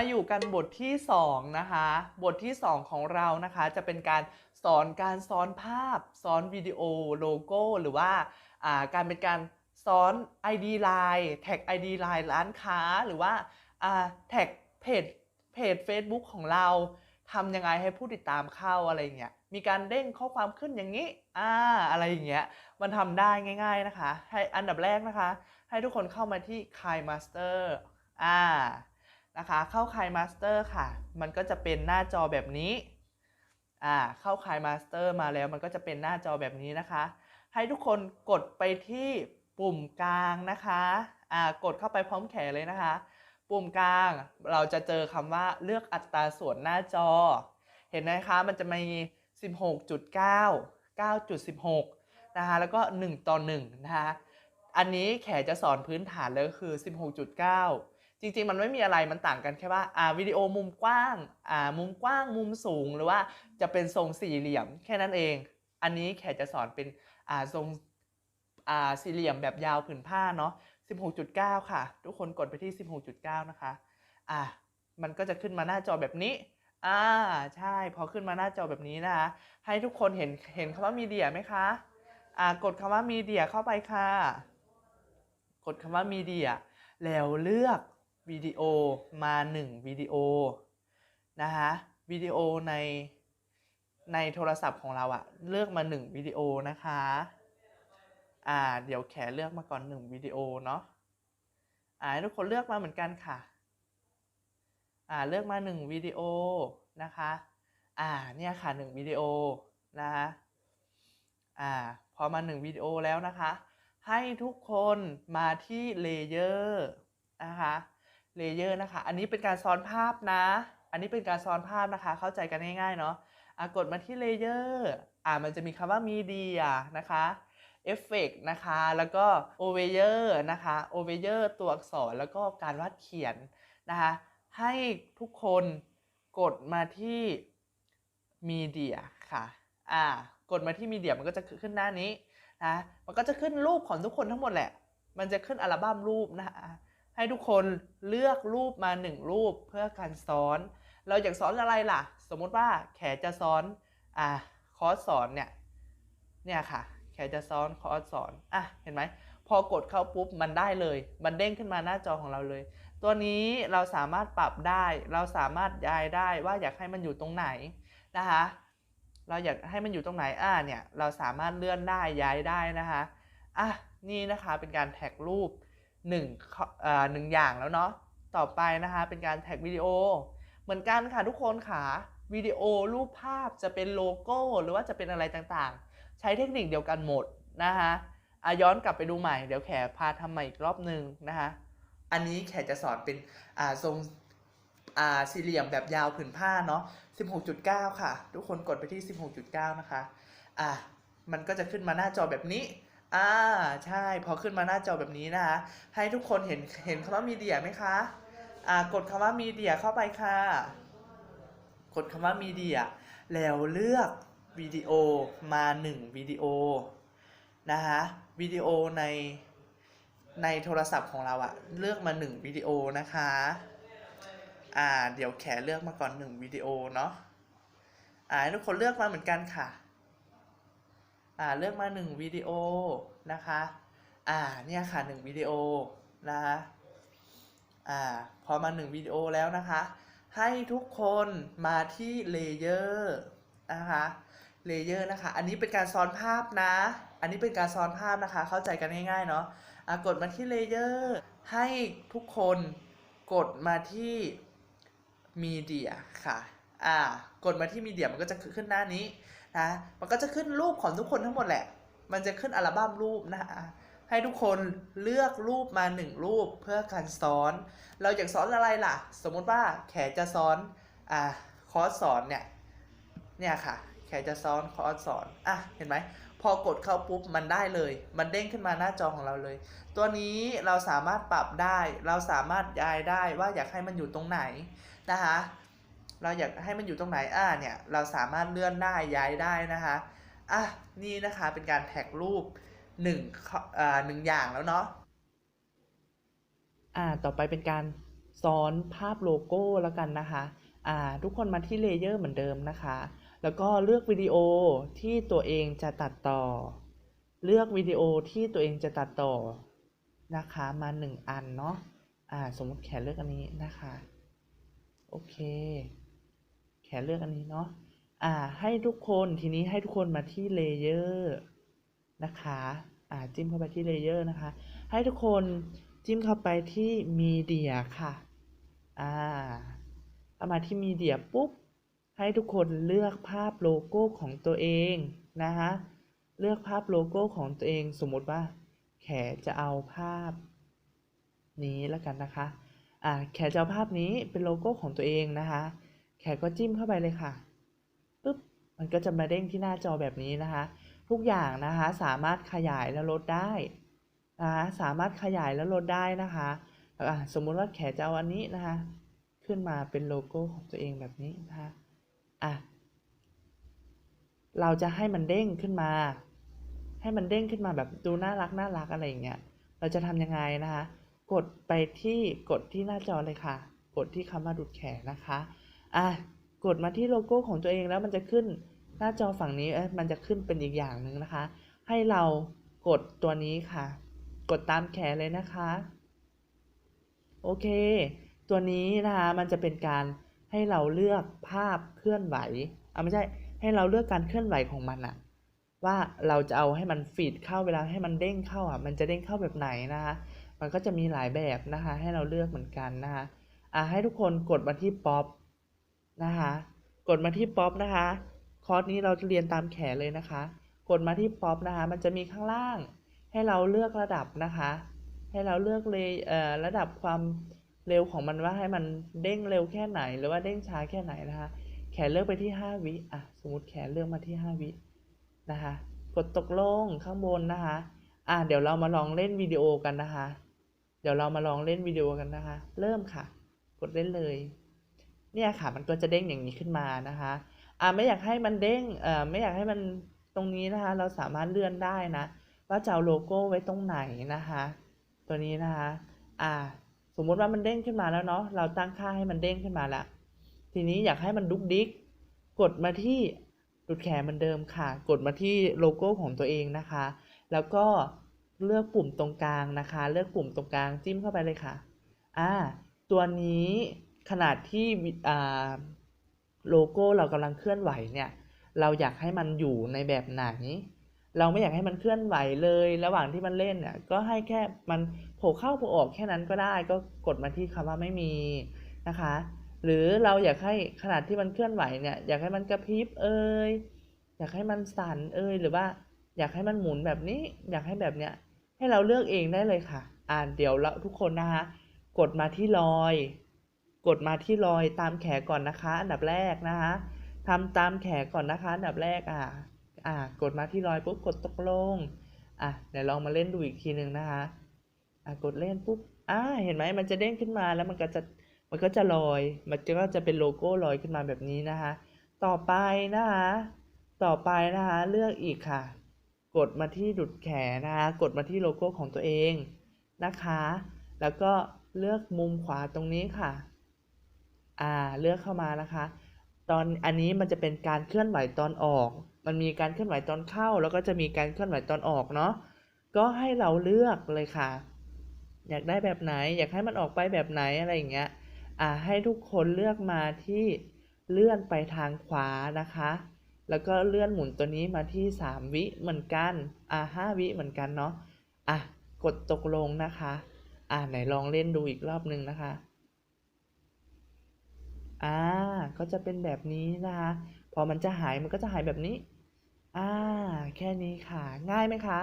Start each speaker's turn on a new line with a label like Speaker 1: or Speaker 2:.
Speaker 1: มาอยู่กันบทที่สองนะคะ บทที่สองของเรานะคะจะเป็นการสอนการซ้อนภาพ ซ้อนวิดีโอโลโก้ หรือว่าาการเป็นการซ้อน ID Line แท็ก ID Line ร้านค้าหรือว่าาแท็กเพจเพจ Facebook ของเราทำยังไงให้ผู้ติดตามเข้าอะไรเงี้ยมีการเด้งข้อความขึ้นอย่างนี้อ่าอะไรอย่างเงี้ยมันทำได้ง่าย ๆนะคะ ให้อันดับแรกนะคะ ให้ทุกคนเข้ามาที่ Kai Master อ่า นะคะ เข้า Kai Master ค่ะ มันก็จะเป็นหน้าจอแบบนี้ อ่า เข้า Kai Master มาแล้วมันก็จะเป็นหน้าจอแบบนี้นะคะ ให้ทุกคนกดไปที่ปุ่มกลางนะคะ อ่า กดเข้าไปพร้อมแขนเลยนะคะ ปุ่มกลางเราจะเจอคำว่าเลือกอัตราส่วนหน้าจอ เห็นไหมคะ มันจะมี 16.9 9.16 นะคะ แล้วก็ 1 ต่อ 1 นะคะ อันนี้แขจะสอนพื้นฐานเลยก็คือ 16.9 จริงๆ มันไม่มีอะไรมันต่างกันแค่ว่าอ่าวิดีโอมุมกว้างอ่ามุมกว้างมุมสูงหรือว่าจะเป็นทรงสี่เหลี่ยมแค่นั้นเอง อันนี้แขจะสอนเป็นอ่าทรงอ่าสี่เหลี่ยมแบบยาวผืนผ้าเนาะ16.9 ค่ะ ทุกคนกดไปที่ 16.9 นะคะอะมันก็จะขึ้นมาหน้าจอแบบนี้อ่าใช่พอขึ้นมาหน้าจอแบบนี้นะคะให้ทุกคนเห็นเห็นคำว่ามีเดียไหมคะอ่ากดคำว่ามีเดียเข้าไปค่ะ กดคำว่ามีเดียแล้วเลือก วิดีโอมา1วิดีโอนะคะวิดีโอในในโทรศัพท์ของเราอะเลือกมา1วิดีโอนะคะอ่าเดี๋ยวแขเลือกมาก่อนหนึ่งวิดีโอเนาะอ่าให้ทุกคนเลือกมาเหมือนกันค่ะอ่าเลือกมาหนึ่งวิดีโอนะคะอ่าเนี่ยค่ะหนึ่งวิดีโอนะคะอ่าพอมาหนึ่งวิดีโอแล้วนะคะ ให้ทุกคนมาที่เลเยอร์นะคะ เลเยอร์นะคะ อันนี้เป็นการซ้อนภาพนะ อันนี้เป็นการซ้อนภาพนะคะ เข้าใจกันง่ายๆเนาะอะกดมาที่เลเยอร์อ่ามันจะมีคำว่ามีเดียนะคะเอฟเฟกนะคะ แล้วก็โอเวเยอร์นะคะโอเวเยอร์ตัวอักษรแล้วก็การวาดเขียนนะคะ ให้ทุกคนกดมาที่มีเดียค่ะ อ่า กดมาที่มีเดียมันก็จะขึ้นหน้านี้นะ มันก็จะขึ้นรูปของทุกคนทั้งหมดแหละ มันจะขึ้นอัลบั้มรูปนะคะ ให้ทุกคนเลือกรูปมาหนึ่งรูปเพื่อการซ้อน เราอยากสอนอะไรล่ะ สมมุติว่าแขจะซ้อนอ่าคอร์สสอนเนี่ยเนี่ยค่ะ แขจะซ้อนคอร์สสอนอะเห็นไหมพอกดเข้าปุ๊บมันได้เลย มันเด้งขึ้นมาหน้าจอของเราเลย ตัวนี้เราสามารถปรับได้ เราสามารถย้ายได้ว่าอยากให้มันอยู่ตรงไหนนะคะ เราอยากให้มันอยู่ตรงไหน อ่าเนี่ย เราสามารถเลื่อนได้ย้ายได้นะคะ อะ นี่นะคะเป็นการแท็กรูป หนึ่งอ่าหนึ่งอย่างแล้วเนาะต่อไปนะคะเป็นการแท็กวิดีโอ เหมือนกันค่ะทุกคนค่ะวิดีโอรูปภาพจะเป็นโลโก้หรือว่าจะเป็นอะไรต่างๆ ใช้เทคนิคเดียวกันหมดนะคะอะย้อนกลับไปดูใหม่เดี๋ยวแขพาทำใหม่อีกรอบหนึ่งนะคะอันนี้แขจะสอนเป็นอ่าทรงอ่าสี่เหลี่ยมแบบยาวผืนผ้าเนาะ16.9 ค่ะ ทุกคนกดไปที่ 16.9 นะคะอะมันก็จะขึ้นมาหน้าจอแบบนี้ อ่าใช่พอขึ้นมาหน้าจอแบบนี้นะคะให้ทุกคนเห็นเห็นคำว่ามีเดียไหมคะอ่ากดคำว่ามีเดียเข้าไปค่ะ กดคำว่ามีเดียแล้วเลือกวิดีโอมา1วิดีโอนะคะวิดีโอในในโทรศัพท์ของเราอะเลือกมา1วิดีโอนะคะอ่าเดี๋ยวแขเลือกมาก่อน1วิดีโอเนาะอ่าทุกคนเลือกมาเหมือนกันค่ะ อ่าเลือกมา1วิดีโอนะคะอ่าเนี่ยค่ะ1วิดีโอนะคะอ่าพอมา1วิดีโอแล้วนะคะ ให้ทุกคนมาที่เลเยอร์นะคะเลเยอร์นะคะ อันนี้เป็นการซ้อนภาพนะ อันนี้เป็นการซ้อนภาพนะคะ เข้าใจกันง่ายๆเนาะะกดมาที่เลเยอร์ให้ทุกคนกดมาที่มีเดียค่ะ อ่า กดมาที่มีเดียมันก็จะขึ้นหน้านี้ นะมันก็จะขึ้นรูปของทุกคนทั้งหมดแหละ มันจะขึ้นอัลบั้มรูปนะคะให้ทุกคนเลือกรูปมาหนึ่งรูปเพื่อการซ้อน เราอยากซ้อนอะไรล่ะ สมมุติว่าแขจะซ้อนอ่าคอร์สสอนเนี่ยเนี่ยค่ะ แขจะซ้อนคอร์สสอนอะเห็นไหมพอกดเข้าปุ๊บมันได้เลย มันเด้งขึ้นมาหน้าจอของเราเลย ตัวนี้เราสามารถปรับได้ เราสามารถย้ายได้ว่าอยากให้มันอยู่ตรงไหนนะคะ เราอยากให้มันอยู่ตรงไหนอ่าเนี่ยเราสามารถเลื่อนได้ย้ายได้นะคะอะนี่นะคะเป็นการแท็กรูปหนึ่งออ่าหนึ่งอย่างแล้วเนาะอ่าต่อไปเป็นการซ้อนภาพโลโก้แล้วกันนะคะอ่าทุกคนมาที่เลเยอร์เหมือนเดิมนะคะ แล้วก็เลือกวิดีโอที่ตัวเองจะตัดต่อ เลือกวิดีโอที่ตัวเองจะตัดต่อนะคะมาหนึ่งอันเนาะอ่าสมมติแขนเลือกอันนี้นะคะ โอเค แขนเลือกอันนี้เนาะอ่า ให้ทุกคนทีนี้ให้ทุกคนมาที่เลเยอร์นะคะ อ่าจิ้มเข้าไปที่เลเยอร์นะคะ ให้ทุกคนจิ้มเข้าไปที่มีเดียค่ะ อ่าเอามาที่มีเดียปุ๊บ ให้ทุกคนเลือกภาพโลโก้ของตัวเองนะคะเลือกภาพโลโก้ของตัวเองสมมติว่า แขจะเอาภาพ นี้แล้วกันนะคะ อ่า แขจะเอาภาพนี้เป็นโลโก้ของตัวเองนะคะ แขกก็จิ้มเข้าไปเลยค่ะปุ๊บมันก็จะมาเด้งที่หน้าจอแบบนี้นะคะ ทุกอย่างนะคะสามารถขยายและลดได้นะคะสามารถขยายและลดได้นะคะสมมุติว่าแขกจะเอาอันนี้นะคะ ขึ้นมาเป็นโลโก้ของตัวเองแบบนี้นะคะอะเราจะให้มันเด้งขึ้นมา ให้มันเด้งขึ้นมาแบบดูน่ารักน่ารักอะไรอย่างเงี้ยเราจะทำยังไงนะคะ กดไปที่กดที่หน้าจอเลยค่ะ กดที่คำว่าดูดแขนนะคะ อะกดมาที่โลโก้ของตัวเองแล้วมันจะขึ้นหน้าจอฝั่งนี้เอ๊ะมันจะขึ้นเป็นอีกอย่างหนึ่งนะคะ ให้เรากดตัวนี้ค่ะ กดตามแขนเลยนะคะ โอเค ตัวนี้นะคะมันจะเป็นการให้เราเลือกภาพเคลื่อนไหวอะไม่ใช่ให้เราเลือกการเคลื่อนไหวของมันอะว่าเราจะเอาให้มันฟีดเข้าเวลาให้มันเด้งเข้าอะมันจะเด้งเข้าแบบไหนนะคะมันก็จะมีหลายแบบนะคะ ให้เราเลือกเหมือนกันนะคะอะให้ทุกคนกดมาที่ป๊อป นะคะ กดมาที่ป๊อปนะคะ คอร์สนี้เราจะเรียนตามแขนเลยนะคะ กดมาที่ป๊อปนะคะ มันจะมีข้างล่าง ให้เราเลือกระดับนะคะ ให้เราเลือกเลยเอ่อระดับความเร็วของมันว่าให้มันเด้งเร็วแค่ไหน หรือว่าเด้งช้าแค่ไหนนะคะ แขนเลือกไปที่ 5 วิอะสมมติแขนเลือกมาที่ 5 วินะคะ กดตกลงข้างบนนะคะอะเดี๋ยวเรามาลองเล่นวิดีโอกันนะคะ เดี๋ยวเรามาลองเล่นวิดีโอกันนะคะ เริ่มค่ะ กดเล่นเลย เนี่ยค่ะมันก็จะเด้งอย่างนี้ขึ้นมานะคะอ่าไม่อยากให้มันเด้งเอ่อไม่อยากให้มันตรงนี้นะคะ เราสามารถเลื่อนได้นะ ว่าจะเอาโลโก้ไว้ตรงไหนนะคะ ตัวนี้นะคะอ่าสมมติว่ามันเด้งขึ้นมาแล้วเนาะเราตั้งค่าให้มันเด้งขึ้นมาแล้วทีนี้อยากให้มันดุกดิกกดมาที่ดูดแขนเหมือนเดิมค่ะ กดมาที่โลโก้ของตัวเองนะคะ แล้วก็เลือกปุ่มตรงกลางนะคะ เลือกปุ่มตรงกลางจิ้มเข้าไปเลยค่ะ อ่า ตัวนี้ ขนาดที่โลโก้เรากำลังเคลื่อนไหวเนี่ยเราอยากให้มันอยู่ในแบบไหน เราไม่อยากให้มันเคลื่อนไหวเลย ระหว่างที่มันเล่นเนี่ยก็ให้แค่มันโผล่เข้าโผล่ออกแค่นั้นก็ได้ก็กดมาที่คำว่าไม่มีนะคะ หรือเราอยากให้ขนาดที่มันเคลื่อนไหวเนี่ยอยากให้มันกระพริบเอ่ยอยากให้มันสั่นเอ่ยหรือว่าอยากให้มันหมุนแบบนี้ อยากให้แบบเนี้ยให้เราเลือกเองได้เลยค่ะ อ่านเดี๋ยวเราทุกคนนะคะกดมาที่รอย กดมาที่รอยตามแขนก่อนนะคะ อันดับแรกนะคะทำตามแขนก่อนนะคะอันดับแรกอ่าอ่ากดมาที่รอยปุ๊บกดตกลงอะเดี๋ยวลองมาเล่นดูอีกทีหนึ่งนะคะอะกดเล่นปุ๊บอ่าเห็นไหมมันจะเด้งขึ้นมาแล้วมันก็จะมันก็จะลอย มันก็จะเป็นโลโก้ลอยขึ้นมาแบบนี้นะคะ ต่อไปนะคะ ต่อไปนะคะ เลือกอีกค่ะ กดมาที่ดุดแขนนะคะ กดมาที่โลโก้ของตัวเองนะคะ แล้วก็เลือกมุมขวาตรงนี้ค่ะ อ่าเลือกเข้ามานะคะ ตอนอันนี้มันจะเป็นการเคลื่อนไหวตอนออก มันมีการเคลื่อนไหวตอนเข้า แล้วก็จะมีการเคลื่อนไหวตอนออกเนาะก็ให้เราเลือกเลยค่ะ อยากได้แบบไหน อยากให้มันออกไปแบบไหนอะไรอย่างเงี้ยอ่าให้ทุกคนเลือกมาที่เลื่อนไปทางขวานะคะ แล้วก็เลื่อนหมุนตัวนี้มาที่ 3 วิเหมือนกัน อ่า5วิเหมือนกันเนาะ อะ กดตกลงนะคะ อ่าไหนลองเล่นดูอีกรอบนึงนะคะ อ่า ก็จะเป็นแบบนี้นะคะ พอมันจะหายมันก็จะหายแบบนี้ อ่า แค่นี้ค่ะ ง่ายไหมคะ